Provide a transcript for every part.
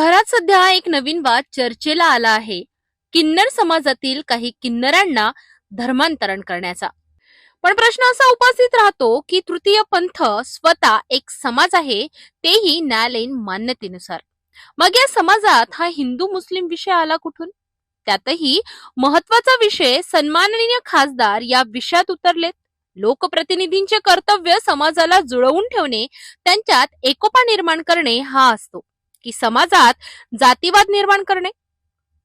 शहरात सध्या एक नवीन वाद चर्चेला आला आहे. किन्नर समाजातील काही किन्नरांना धर्मांतरण करण्याचा. पण प्रश्न असा उपस्थित राहतो की तृतीय पंथ स्वतः एक समाज आहे तेही न्यायालयीन मान्यतेनुसार. मग या समाजात हा हिंदू मुस्लिम विषय आला कुठून? त्यातही महत्त्वाचा विषय सन्माननीय खासदार या विषयात उतरलेत. लोकप्रतिनिधींचे कर्तव्य समाजाला जुळवून ठेवणे त्यांच्यात एकोपा निर्माण करणे हा असतो. की समाजात जातीवाद निर्माण करणे.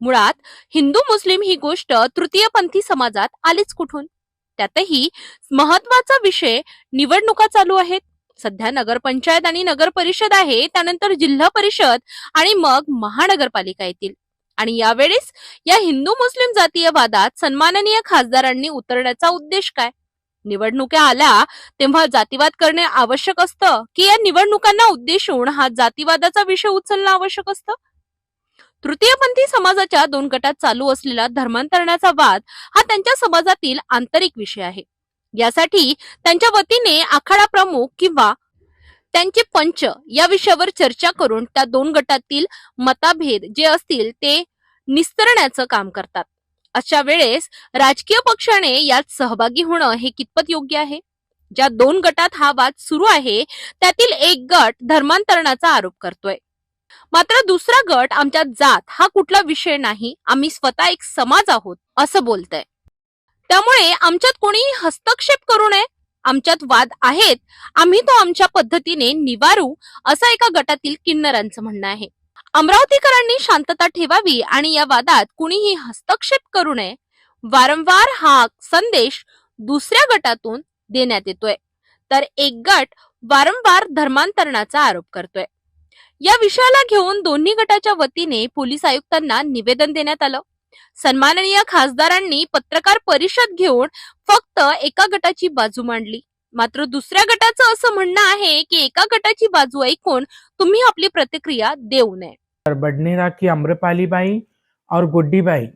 मुळात हिंदू मुस्लिम ही गोष्ट तृतीयपंथी समाजात आलीच कुठून? त्यातही महत्त्वाचा विषय निवडणुका चालू आहेत. सध्या नगरपंचायत आणि नगर परिषद आहे त्यानंतर जिल्हा परिषद आणि मग महानगरपालिका येतील. आणि यावेळेस या हिंदू मुस्लिम जातीय वादात सन्माननीय खासदारांनी उतरण्याचा उद्देश काय? निवडणुका आल्या तेव्हा जातीवाद करणे आवश्यक असतं? की या निवडणुकांना उद्देशून हा जातीवादाचा विषय उचलणं आवश्यक असतं? तृतीयपंथी समाजाच्या दोन गटात चालू असलेला धर्मांतरणाचा वाद हा त्यांच्या समाजातील आंतरिक विषय आहे. यासाठी त्यांच्या वतीने आखाडा प्रमुख किंवा त्यांचे पंच या विषयावर चर्चा करून त्या दोन गटातील मताभेद जे असतील ते निस्तरण्याचं काम करतात. अशा वेळेस राजकीय पक्षाने यात सहभागी होणं हे कितपत योग्य आहे? ज्या दोन गटात हा वाद सुरू आहे त्यातील एक गट धर्मांतरणाचा आरोप करतोय. मात्र दुसरा गट आमच्यात जात हा कुठला विषय नाही आम्ही स्वतः एक समाज आहोत असं बोलतय. त्यामुळे आमच्यात कोणीही हस्तक्षेप करू नये? आमच्यात वाद आहेत आम्ही तो आमच्या पद्धतीने निवारू असं एका गटातील किन्नरांचं म्हणणं आहे. अमरावतीकरांनी शांतता ठेवावी आणि या वादात कुणीही हस्तक्षेप करू नये. वारंवार हा संदेश दुसऱ्या गटातून देण्यात येतोय. तर एक गट वारंवार धर्मांतरणाचा आरोप करतोय. या विषयाला घेऊन दोन्ही गटाच्या वतीने पोलीस आयुक्तांना निवेदन देण्यात आलं. सन्माननीय खासदारांनी पत्रकार परिषद घेऊन फक्त एका गटाची बाजू मांडली. मात्र दुसऱ्या गटाचं असं म्हणणं आहे की एका गटाची बाजू ऐकून तुम्ही आपली प्रतिक्रिया देऊ नये. बडनेरा की अम्रपाली बाई और गुड्डी बाई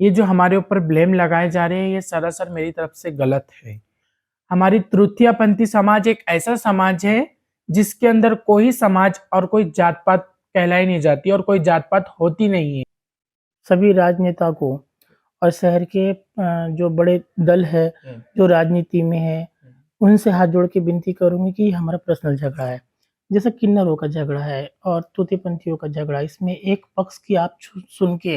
ये जो हमारे ऊपर ब्लेम लगाए जा रहे हैं ये सरासर मेरी तरफ़ से गलत है। हमारी तृतीयपंथी समाज एक ऐसा समाज है जिसके अंदर कोई समाज और कोई जात पात कहलाई नहीं जाती और कोई जात पात होती नहीं है। सभी राजनेता को और शहर के जो बड़े दल है हम्म। जो राजनीति में है उनसे हाथ जोड़ के विनती करूँगी कि हमारा पर्सनल झगड़ा है। जैसे किन्नरों का झगड़ा है और तूतीपंथियों का झगड़ा इसमें एक पक्ष की आप सुन के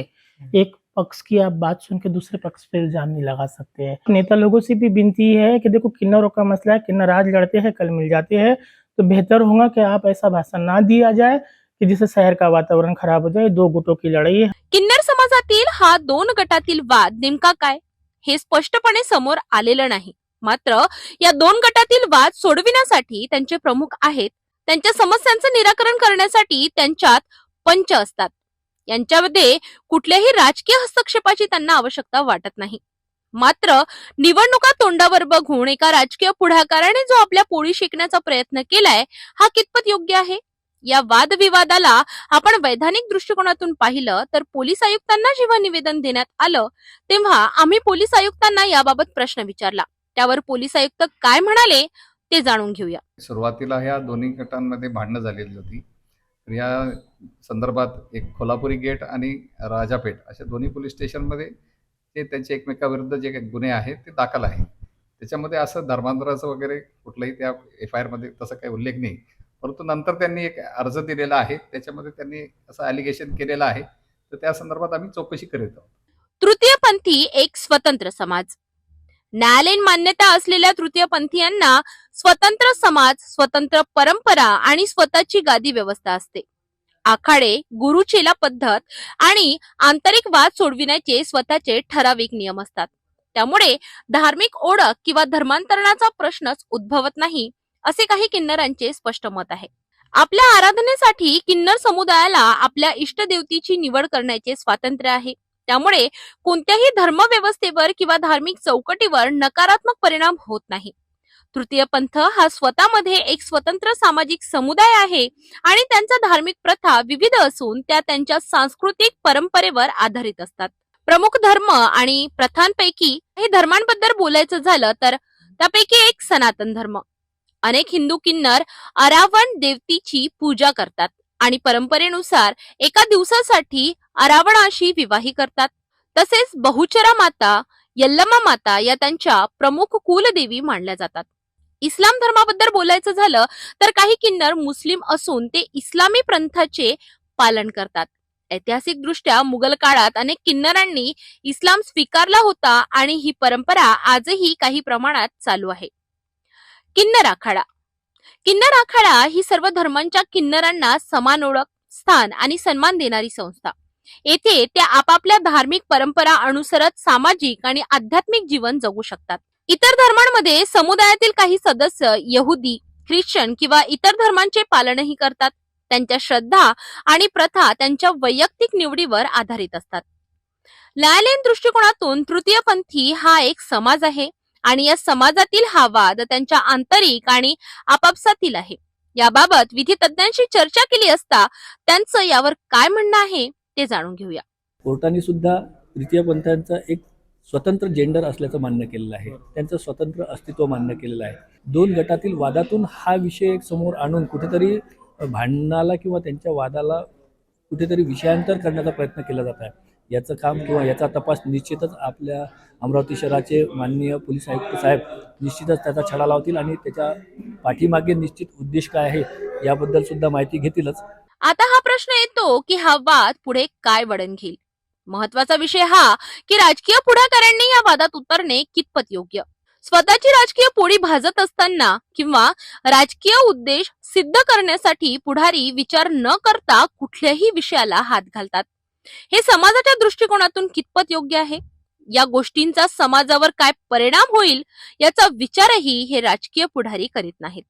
एक पक्ष की आप बात सुन के दूसरे पक्ष पे इल्ज़ाम नहीं लगा सकते हैं। नेता लोगों से भी विनती है कि देखो किन्नरों का मसला है किन्नर आज लड़ते हैं कल मिल जाते हैं तो बेहतर होगा कि आप ऐसा भाषण ना दिया जाए कि जिससे शहर का वातावरण खराब हो जाए दो गुटों की लड़ाई है। किन्नर समाजातील हा दोन गटातील वाद नेमका काय? हे स्पष्टपणे समोर आलेलं नाही. मात्र या दोन गटातील वाद सोडविण्यासाठी त्यांचे प्रमुख आहेत त्यांच्या समस्यांचं निराकरण करण्यासाठी त्यांच्यात पंच असतात. यांच्यामध्ये कुठल्याही राजकीय हस्तक्षेपाची त्यांना आवश्यकता वाटत नाही. मात्र निवडणुका तोंडावर बघून एका राजकीय पुढाकाराने जो आपल्या पोळी शिकण्याचा प्रयत्न केलाय हा कितपत योग्य आहे? या वादविवादाला आपण वैधानिक दृष्टिकोनातून पाहिलं तर पोलीस आयुक्तांना जेव्हा निवेदन देण्यात आलं तेव्हा आम्ही पोलीस आयुक्तांना याबाबत प्रश्न विचारला. त्यावर पोलीस आयुक्त काय म्हणाले? ते जाणून घेऊया. सुरुवातीला ह्या दोन्ही गटांमध्ये भांडणं झालेली होती. तर या संदर्भात एक कोल्हापुरी गेट आणि राजापेठ अशा दोन्ही पोलीस स्टेशनमध्ये ते त्यांचे एकमेकाविरुद्ध जे काही गुन्हे आहेत ते दाखल आहे त्याच्यामध्ये असं धर्मांतराचं वगैरे कुठलंही त्या एफ आय आरमध्ये तसं काही उल्लेख नाही. परंतु नंतर त्यांनी एक अर्ज दिलेला आहे. त्याच्यामध्ये त्यांनी असं ॲलिगेशन केलेलं आहे. तर त्या संदर्भात आम्ही चौकशी करीत आहोत. तृतीयपंथी एक स्वतंत्र समाज. न्यायालयीन मान्यता असलेल्या तृतीयपंथीयांना स्वतंत्र समाज स्वतंत्र परंपरा आणि स्वतःची गादी व्यवस्था असते. आखाडे गुरुचेला पद्धत आणि आंतरिक वाद सोडविण्याचे स्वतःचे ठराविक नियम असतात. त्यामुळे धार्मिक ओळख किंवा धर्मांतरणाचा प्रश्नच उद्भवत नाही असे काही किन्नरांचे स्पष्ट मत आहे. आपल्या आराधनेसाठी किन्नर समुदायाला आपल्या इष्टदेवतीची निवड करण्याचे स्वातंत्र्य आहे. त्यामुळे कोणत्याही धर्मव्यवस्थेवर किंवा धार्मिक चौकटीवर नकारात्मक परिणाम होत नाही. तृतीय पंथ हा स्वतःमध्ये एक स्वतंत्र सामाजिक समुदाय आहे आणि त्यांचा धार्मिक प्रथा विविध असून त्या त्यांच्या सांस्कृतिक परंपरेवर आधारित असतात. प्रमुख धर्म आणि प्रथांपैकी हे धर्मांबद्दल बोलायचं झालं तर त्यापैकी एक सनातन धर्म. अनेक हिंदू किन्नर अरावण देवतीची पूजा करतात. आणि परंपरेनुसार एका दिवसासाठी अरावणाशी विवाही करतात. तसेच बहुचरा माता यल्लमा माता या त्यांच्या प्रमुख कुलदेवी मानल्या जातात. इस्लाम धर्माबद्दल बोलायचं झालं तर काही किन्नर मुस्लिम असून ते इस्लामी पंथाचे पालन करतात. ऐतिहासिक दृष्ट्या मुघल काळात अनेक किन्नरांनी इस्लाम स्वीकारला होता आणि ही परंपरा आजही काही प्रमाणात चालू आहे. किन्नर आखाडा किन्नर आखाडा ही सर्व धर्मांच्या किन्नरांना समान ओळख स्थान आणि सन्मान देणारी संस्था. येथे त्या आपापल्या धार्मिक परंपरा अनुसरत सामाजिक आणि आध्यात्मिक जीवन जगू शकतात. इतर धर्मांमध्ये समुदायातील काही सदस्य यहुदी ख्रिश्चन किंवा इतर धर्मांचे पालनही करतात. त्यांच्या श्रद्धा आणि प्रथा त्यांच्या वैयक्तिक निवडीवर आधारित असतात. न्यायालयीन दृष्टिकोनातून तृतीयपंथी हा एक समाज आहे. आणि या समाजातील हा वाद त्यांच्या आंतरिक आणि आपापसातील आहे. याबाबत विधी तज्ञांशी चर्चा केली असता त्यांचं यावर काय म्हणणं आहे ते जाणून घेऊया. कोर्टाने सुद्धा तृतीय पंथांचा एक स्वतंत्र जेंडर असल्याचं मान्य केलेलं आहे. त्यांचं स्वतंत्र अस्तित्व मान्य केलेलं आहे. दोन गटातील वादातून हा विषय समोर आणून कुठेतरी भांडणाला किंवा त्यांच्या वादाला कुठेतरी विषयांतर करण्याचा प्रयत्न केला जात आहे. याचं काम किंवा याचा तपास निश्चितच आपल्या अमरावती शहराचे माननीय पोलीस आयुक्त साहेब निश्चितच त्याचा छडा लावतील आणि त्याच्या पाठीमागे निश्चित उद्देश काय आहे याबद्दल सुद्धा माहिती घेतीलच. आता हा प्रश्न येतो की हा वाद पुढे काय वळण घेईल? महत्त्वाचा विषय हा की राजकीय पुढाकारांनी या वादात उतरणे कितपत योग्य? स्वतःची राजकीय पोळी भाजत असताना किंवा राजकीय उद्देश सिद्ध करण्यासाठी पुढारी विचार न करता कुठल्याही विषयाला हात घालतात. हे समाजाच्या दृष्टिकोनातून कितपत योग्य आहे? या गोष्टींचा समाजावर काय परिणाम होईल याचा विचारही हे राजकीय पुढारी करीत नाहीत.